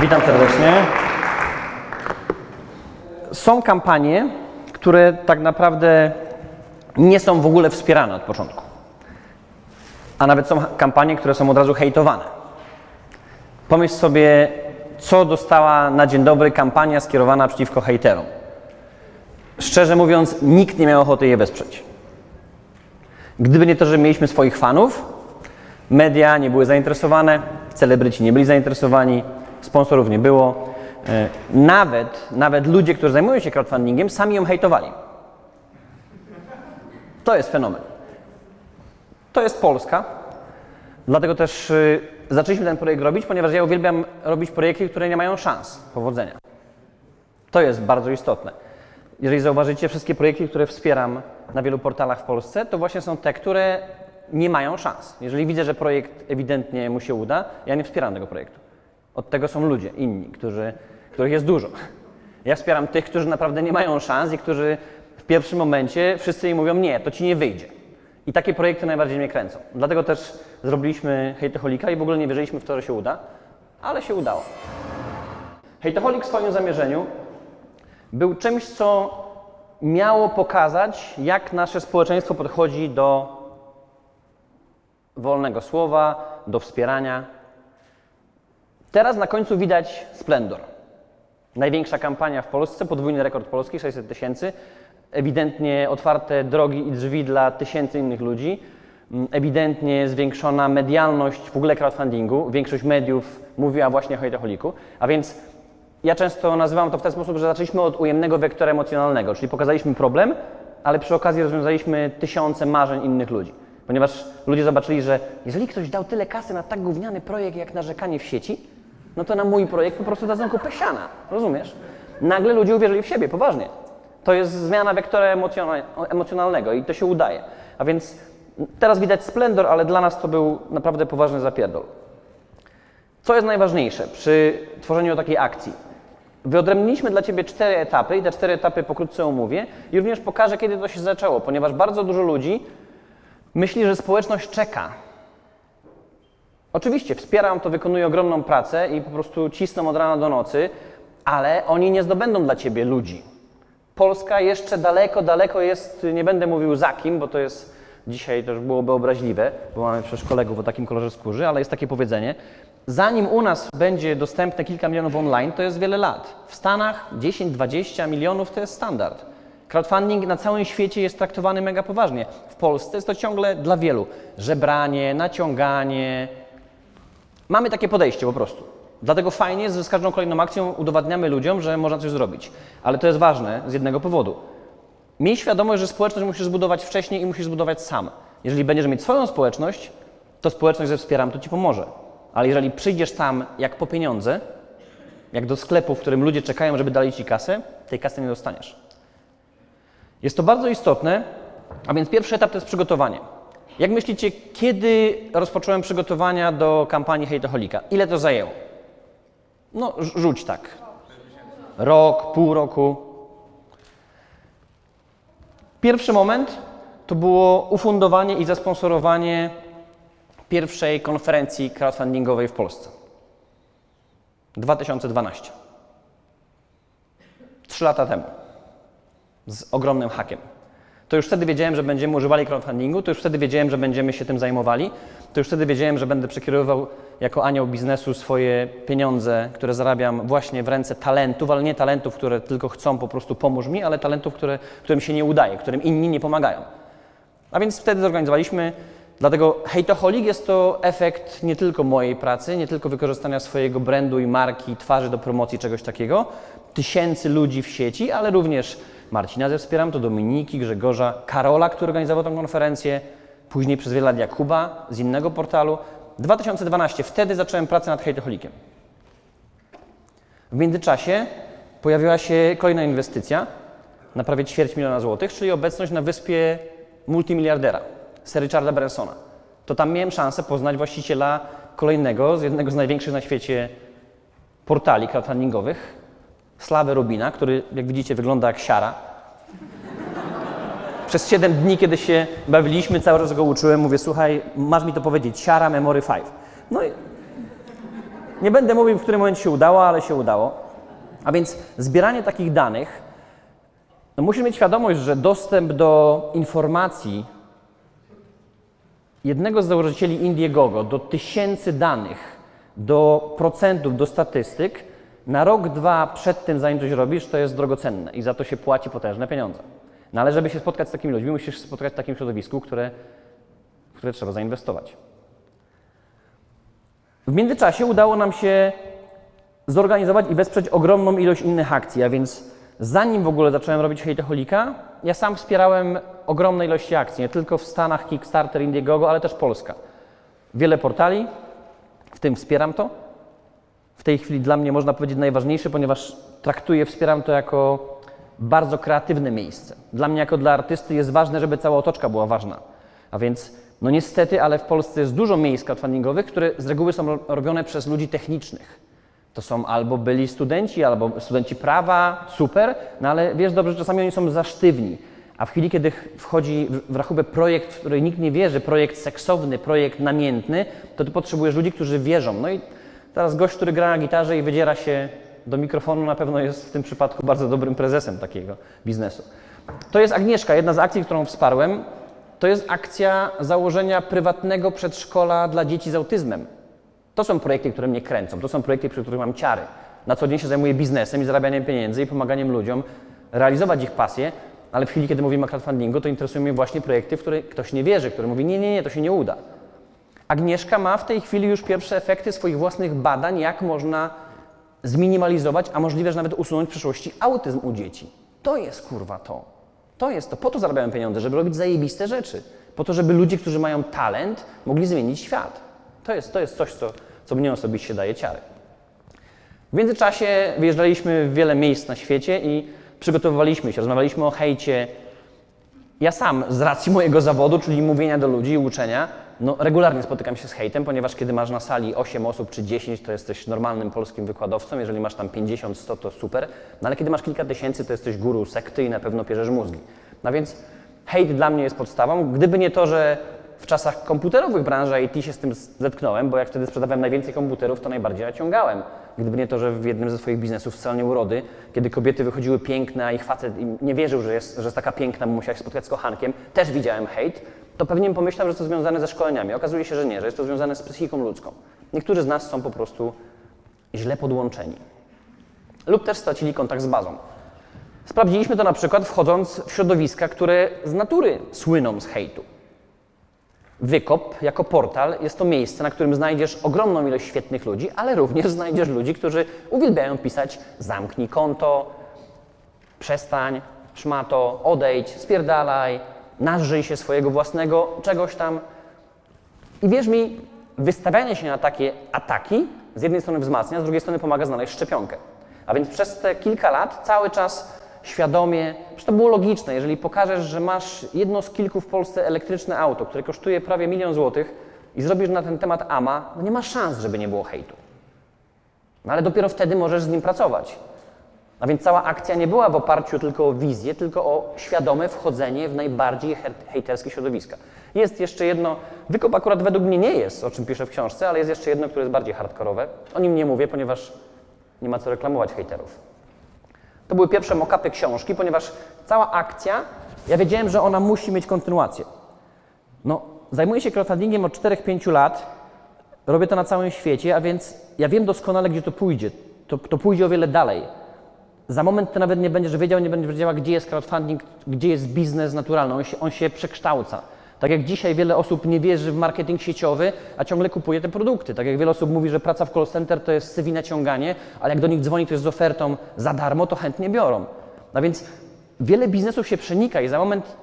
Witam serdecznie. Są kampanie, które tak naprawdę nie są w ogóle wspierane od początku. A nawet są kampanie, które są od razu hejtowane. Pomyśl sobie, co dostała na dzień dobry kampania skierowana przeciwko hejterom. Szczerze mówiąc, nikt nie miał ochoty je wesprzeć. Gdyby nie to, że mieliśmy swoich fanów, media nie były zainteresowane, celebryci nie byli zainteresowani, sponsorów nie było. E, Nawet, nawet ludzie, którzy zajmują się crowdfundingiem, sami ją hejtowali. To jest fenomen. To jest Polska. Dlatego też y, zaczęliśmy ten projekt robić, ponieważ ja uwielbiam robić projekty, które nie mają szans powodzenia. To jest bardzo istotne. Jeżeli zauważycie, wszystkie projekty, które wspieram na wielu portalach w Polsce, to właśnie są te, które nie mają szans. Jeżeli widzę, że projekt ewidentnie mu się uda, ja nie wspieram tego projektu. Od tego są ludzie, inni, którzy, których jest dużo. Ja wspieram tych, którzy naprawdę nie mają szans i którzy w pierwszym momencie wszyscy im mówią, nie, to ci nie wyjdzie. I takie projekty najbardziej mnie kręcą. Dlatego też zrobiliśmy Hejtoholika i w ogóle nie wierzyliśmy w to, że się uda, ale się udało. Hejtoholik w swoim zamierzeniu był czymś, co miało pokazać, jak nasze społeczeństwo podchodzi do wolnego słowa, do wspierania. Teraz na końcu widać splendor. Największa kampania w Polsce, podwójny rekord polski, 600 tysięcy. Ewidentnie otwarte drogi i drzwi dla tysięcy innych ludzi. Mm, Ewidentnie zwiększona medialność w ogóle crowdfundingu. Większość mediów mówiła właśnie o hejtoholiku. A więc ja często nazywam to w ten sposób, że zaczęliśmy od ujemnego wektora emocjonalnego, czyli pokazaliśmy problem, ale przy okazji rozwiązaliśmy tysiące marzeń innych ludzi. Ponieważ ludzie zobaczyli, że jeżeli ktoś dał tyle kasy na tak gówniany projekt jak narzekanie w sieci, no to na mój projekt po prostu dadzą kupę siana. Rozumiesz? Nagle ludzie uwierzyli w siebie, poważnie. To jest zmiana wektora emocjona- emocjonalnego i to się udaje. A więc teraz widać splendor, ale dla nas to był naprawdę poważny zapierdol. Co jest najważniejsze przy tworzeniu takiej akcji? Wyodrębniliśmy dla Ciebie cztery etapy i te cztery etapy pokrótce omówię i również pokażę, kiedy to się zaczęło, ponieważ bardzo dużo ludzi myśli, że społeczność czeka. Oczywiście wspieram to, wykonuję ogromną pracę i po prostu cisną od rana do nocy, ale oni nie zdobędą dla Ciebie ludzi. Polska jeszcze daleko, daleko jest, nie będę mówił za kim, bo to jest dzisiaj już byłoby obraźliwe, bo mamy przecież kolegów o takim kolorze skórzy, ale jest takie powiedzenie. Zanim u nas będzie dostępne kilka milionów online, to jest wiele lat. W Stanach 10-20 milionów to jest standard. Crowdfunding na całym świecie jest traktowany mega poważnie. W Polsce jest to ciągle dla wielu żebranie, naciąganie, Mamy takie podejście po prostu. Dlatego fajnie jest, że z każdą kolejną akcją udowadniamy ludziom, że można coś zrobić. Ale to jest ważne z jednego powodu. Miej świadomość, że społeczność musisz zbudować wcześniej i musisz zbudować sam. Jeżeli będziesz mieć swoją społeczność, to społeczność, że wspieram, to ci pomoże. Ale jeżeli przyjdziesz tam jak po pieniądze, jak do sklepu, w którym ludzie czekają, żeby dali ci kasę, tej kasy nie dostaniesz. Jest to bardzo istotne, a więc pierwszy etap to jest przygotowanie. Jak myślicie, kiedy rozpocząłem przygotowania do kampanii Hejtoholika? Ile to zajęło? No, rz- rzuć tak. Rok, pół roku. Pierwszy moment to było ufundowanie i zasponsorowanie pierwszej konferencji crowdfundingowej w Polsce. 2012. Trzy lata temu. Z ogromnym hakiem. To już wtedy wiedziałem, że będziemy używali crowdfundingu, to już wtedy wiedziałem, że będziemy się tym zajmowali, to już wtedy wiedziałem, że będę przekierowywał jako anioł biznesu swoje pieniądze, które zarabiam właśnie w ręce talentów, ale nie talentów, które tylko chcą po prostu pomóż mi, ale talentów, które, którym się nie udaje, którym inni nie pomagają. A więc wtedy zorganizowaliśmy, dlatego hejtoholik jest to efekt nie tylko mojej pracy, nie tylko wykorzystania swojego brandu i marki, twarzy do promocji czegoś takiego, tysięcy ludzi w sieci, ale również Marcina ze Wspieram, to Dominiki, Grzegorza, Karola, który organizował tę konferencję, później przez wiele lat Jakuba z innego portalu. 2012, wtedy zacząłem pracę nad hejtoholikiem. W międzyczasie pojawiła się kolejna inwestycja na prawie ćwierć miliona złotych, czyli obecność na wyspie multimiliardera, Sir Richarda Bransona. To tam miałem szansę poznać właściciela kolejnego z jednego z największych na świecie portali crowdfundingowych, Slawę Rubina, który, jak widzicie, wygląda jak siara. Przez 7 dni, kiedy się bawiliśmy, cały czas go uczyłem, mówię, słuchaj, masz mi to powiedzieć, siara Memory 5. No i Nie będę mówił, w którym momencie się udało, ale się udało. A więc zbieranie takich danych, no musisz mieć świadomość, że dostęp do informacji jednego z założycieli Indiegogo do tysięcy danych, do procentów, do statystyk, na rok, dwa przed tym, zanim coś robisz, to jest drogocenne i za to się płaci potężne pieniądze. No ale żeby się spotkać z takimi ludźmi, musisz spotkać w takim środowisku, które, w które trzeba zainwestować. W międzyczasie udało nam się zorganizować i wesprzeć ogromną ilość innych akcji, a więc zanim w ogóle zacząłem robić Hejteholika, ja sam wspierałem ogromne ilości akcji, nie tylko w Stanach Kickstarter, Indiegogo, ale też Polska. Wiele portali, w tym wspieram to. W tej chwili dla mnie można powiedzieć najważniejsze, ponieważ traktuję, wspieram to jako bardzo kreatywne miejsce. Dla mnie jako dla artysty jest ważne, żeby cała otoczka była ważna. A więc, no niestety, ale w Polsce jest dużo miejsc crowdfundingowych, które z reguły są ro- robione przez ludzi technicznych. To są albo byli studenci, albo studenci prawa, super, no ale wiesz dobrze, czasami oni są za sztywni. A w chwili, kiedy ch- wchodzi w- rachubę projekt, w który nikt nie wierzy, projekt seksowny, projekt namiętny, to ty potrzebujesz ludzi, którzy wierzą. No i teraz gość, który gra na gitarze i wydziera się do mikrofonu, na pewno jest w tym przypadku bardzo dobrym prezesem takiego biznesu. To jest Agnieszka, jedna z akcji, którą wsparłem. To jest akcja założenia prywatnego przedszkola dla dzieci z autyzmem. To są projekty, które mnie kręcą, to są projekty, przy których mam ciary. Na co dzień się zajmuję biznesem i zarabianiem pieniędzy i pomaganiem ludziom realizować ich pasje, ale w chwili, kiedy mówimy o crowdfundingu, to interesują mnie właśnie projekty, w które ktoś nie wierzy, który mówi, nie, nie, nie, to się nie uda. Agnieszka ma w tej chwili już pierwsze efekty swoich własnych badań, jak można zminimalizować, a możliwe, że nawet usunąć w przyszłości autyzm u dzieci. To jest kurwa to. To jest to. Po to zarabiałem pieniądze, żeby robić zajebiste rzeczy. Po to, żeby ludzie, którzy mają talent, mogli zmienić świat. To jest, to jest coś, co, co mnie osobiście daje ciary. W międzyczasie wyjeżdżaliśmy w wiele miejsc na świecie i przygotowywaliśmy się, rozmawialiśmy o hejcie. Ja sam z racji mojego zawodu, czyli mówienia do ludzi i uczenia, no regularnie spotykam się z hejtem, ponieważ kiedy masz na sali 8 osób czy 10, to jesteś normalnym polskim wykładowcą, jeżeli masz tam 50, 100, to super, no ale kiedy masz kilka tysięcy, to jesteś guru sekty i na pewno pierzesz mózgi. No więc hejt dla mnie jest podstawą. Gdyby nie to, że w czasach komputerowych branży IT się z tym zetknąłem, bo jak wtedy sprzedawałem najwięcej komputerów, to najbardziej naciągałem. Gdyby nie to, że w jednym ze swoich biznesów w salonie urody, kiedy kobiety wychodziły piękne, a ich facet nie wierzył, że jest, że jest taka piękna, bo musiała się spotkać z kochankiem, też widziałem hejt, to pewnie bym pomyślał, że to związane ze szkoleniami. Okazuje się, że nie, że jest to związane z psychiką ludzką. Niektórzy z nas są po prostu źle podłączeni. Lub też stracili kontakt z bazą. Sprawdziliśmy to na przykład wchodząc w środowiska, które z natury słyną z hejtu. Wykop jako portal jest to miejsce, na którym znajdziesz ogromną ilość świetnych ludzi, ale również znajdziesz ludzi, którzy uwielbiają pisać zamknij konto, przestań, szmato, odejdź, spierdalaj, nażyj się swojego własnego czegoś tam. I wierz mi, wystawianie się na takie ataki z jednej strony wzmacnia, z drugiej strony pomaga znaleźć szczepionkę. A więc przez te kilka lat cały czas świadomie, że to było logiczne, jeżeli pokażesz, że masz jedno z kilku w Polsce elektryczne auto, które kosztuje prawie milion złotych i zrobisz na ten temat AMA, no nie ma szans, żeby nie było hejtu. No ale dopiero wtedy możesz z nim pracować. A więc cała akcja nie była w oparciu tylko o wizję, tylko o świadome wchodzenie w najbardziej hejterskie środowiska. Jest jeszcze jedno, wykop akurat według mnie nie jest, o czym piszę w książce, ale jest jeszcze jedno, które jest bardziej hardkorowe. O nim nie mówię, ponieważ nie ma co reklamować hejterów. To były pierwsze mock-upy książki, ponieważ cała akcja, ja wiedziałem, że ona musi mieć kontynuację. No, zajmuję się crowdfundingiem od 4-5 lat, robię to na całym świecie, a więc ja wiem doskonale, gdzie to pójdzie. To, to pójdzie o wiele dalej. Za moment ty nawet nie będziesz wiedział, nie będziesz wiedziała, gdzie jest crowdfunding, gdzie jest biznes naturalny. On się, on się przekształca. Tak jak dzisiaj wiele osób nie wierzy w marketing sieciowy, a ciągle kupuje te produkty. Tak jak wiele osób mówi, że praca w call center to jest CV naciąganie, ale jak do nich dzwoni, to jest z ofertą za darmo, to chętnie biorą. No więc wiele biznesów się przenika i za moment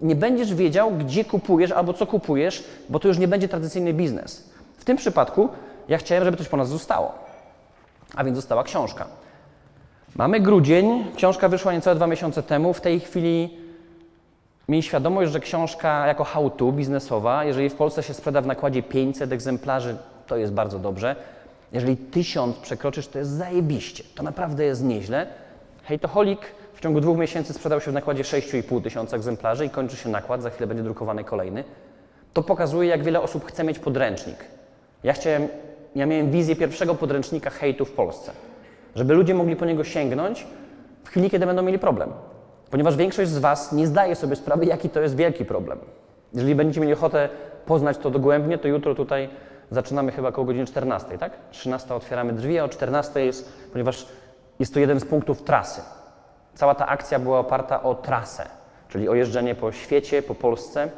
nie będziesz wiedział, gdzie kupujesz albo co kupujesz, bo to już nie będzie tradycyjny biznes. W tym przypadku ja chciałem, żeby coś po nas zostało. A więc została książka. Mamy grudzień, książka wyszła niecałe dwa miesiące temu. W tej chwili miej świadomość, że książka jako how-to biznesowa, jeżeli w Polsce się sprzeda w nakładzie 500 egzemplarzy, to jest bardzo dobrze. Jeżeli 1000 przekroczysz, to jest zajebiście. To naprawdę jest nieźle. Hejtoholik w ciągu dwóch miesięcy sprzedał się w nakładzie 6,5 tysiąca egzemplarzy i kończy się nakład, za chwilę będzie drukowany kolejny. To pokazuje, jak wiele osób chce mieć podręcznik. Ja chciałem ja miałem wizję pierwszego podręcznika hejtu w Polsce. Żeby ludzie mogli po niego sięgnąć w chwili, kiedy będą mieli problem. Ponieważ większość z Was nie zdaje sobie sprawy, jaki to jest wielki problem. Jeżeli będziecie mieli ochotę poznać to dogłębnie, to jutro tutaj zaczynamy chyba około godziny 14, tak? 13 otwieramy drzwi, a o 14 jest, ponieważ jest to jeden z punktów trasy. Cała ta akcja była oparta o trasę, czyli o jeżdżenie po świecie, po Polsce,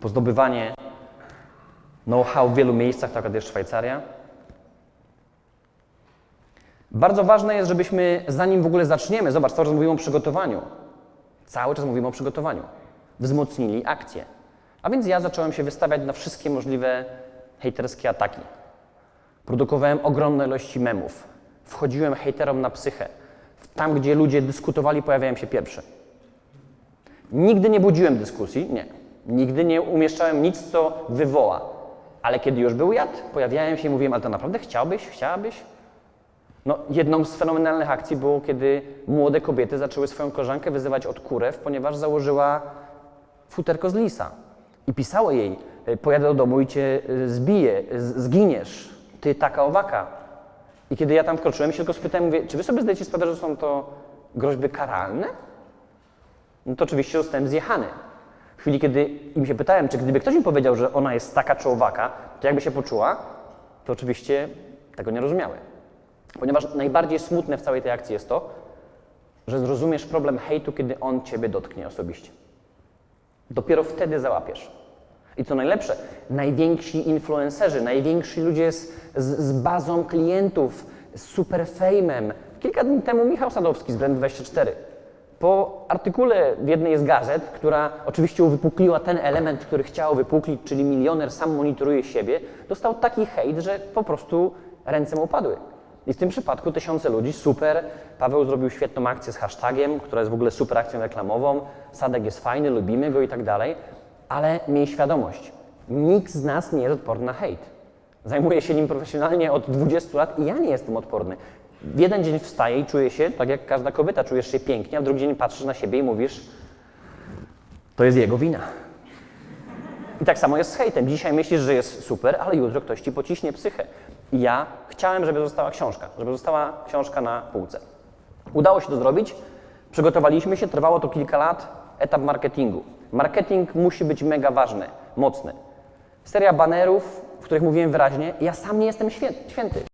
po zdobywanie know-how w wielu miejscach, tak jak jest Szwajcaria. Bardzo ważne jest, żebyśmy zanim w ogóle zaczniemy, zobacz, cały czas mówimy o przygotowaniu, cały czas mówimy o przygotowaniu, wzmocnili akcję. A więc ja zacząłem się wystawiać na wszystkie możliwe hejterskie ataki. Produkowałem ogromne ilości memów. Wchodziłem hejterom na psychę. Tam, gdzie ludzie dyskutowali, pojawiałem się pierwszy. Nigdy nie budziłem dyskusji, nie. Nigdy nie umieszczałem nic, co wywoła. Ale kiedy już był jad, pojawiałem się i mówiłem, ale to naprawdę chciałbyś, chciałabyś? No, jedną z fenomenalnych akcji było, kiedy młode kobiety zaczęły swoją koleżankę wyzywać od kurew, ponieważ założyła futerko z lisa. I pisało jej, y, pojadę do domu i cię y, zbiję, z- zginiesz, ty taka owaka. I kiedy ja tam wkroczyłem, się tylko spytałem, mówię, czy wy sobie zdajecie sprawę, że są to groźby karalne? No to oczywiście zostałem zjechany. W chwili, kiedy im się pytałem, czy gdyby ktoś mi powiedział, że ona jest taka czy owaka, to jakby się poczuła, to oczywiście tego nie rozumiały. Ponieważ najbardziej smutne w całej tej akcji jest to, że zrozumiesz problem hejtu, kiedy on ciebie dotknie osobiście. Dopiero wtedy załapiesz. I co najlepsze, najwięksi influencerzy, najwięksi ludzie z, z, z bazą klientów, z super fejmem. Kilka dni temu Michał Sadowski z Brand24 po artykule w jednej z gazet, która oczywiście uwypukliła ten element, który chciał wypuklić, czyli milioner sam monitoruje siebie, dostał taki hejt, że po prostu ręce mu upadły. I w tym przypadku tysiące ludzi, super. Paweł zrobił świetną akcję z hashtagiem, która jest w ogóle super akcją reklamową. Sadek jest fajny, lubimy go i tak dalej. Ale miej świadomość, nikt z nas nie jest odporny na hejt. Zajmuję się nim profesjonalnie od 20 lat i ja nie jestem odporny. W jeden dzień wstaję i czuję się, tak jak każda kobieta, czujesz się pięknie, a w drugi dzień patrzysz na siebie i mówisz, to jest jego wina. I tak samo jest z hejtem. Dzisiaj myślisz, że jest super, ale jutro ktoś ci pociśnie psychę. I ja chciałem, żeby została książka, żeby została książka na półce. Udało się to zrobić, przygotowaliśmy się, trwało to kilka lat, etap marketingu. Marketing musi być mega ważny, mocny. Seria banerów, w których mówiłem wyraźnie, ja sam nie jestem świę- święty.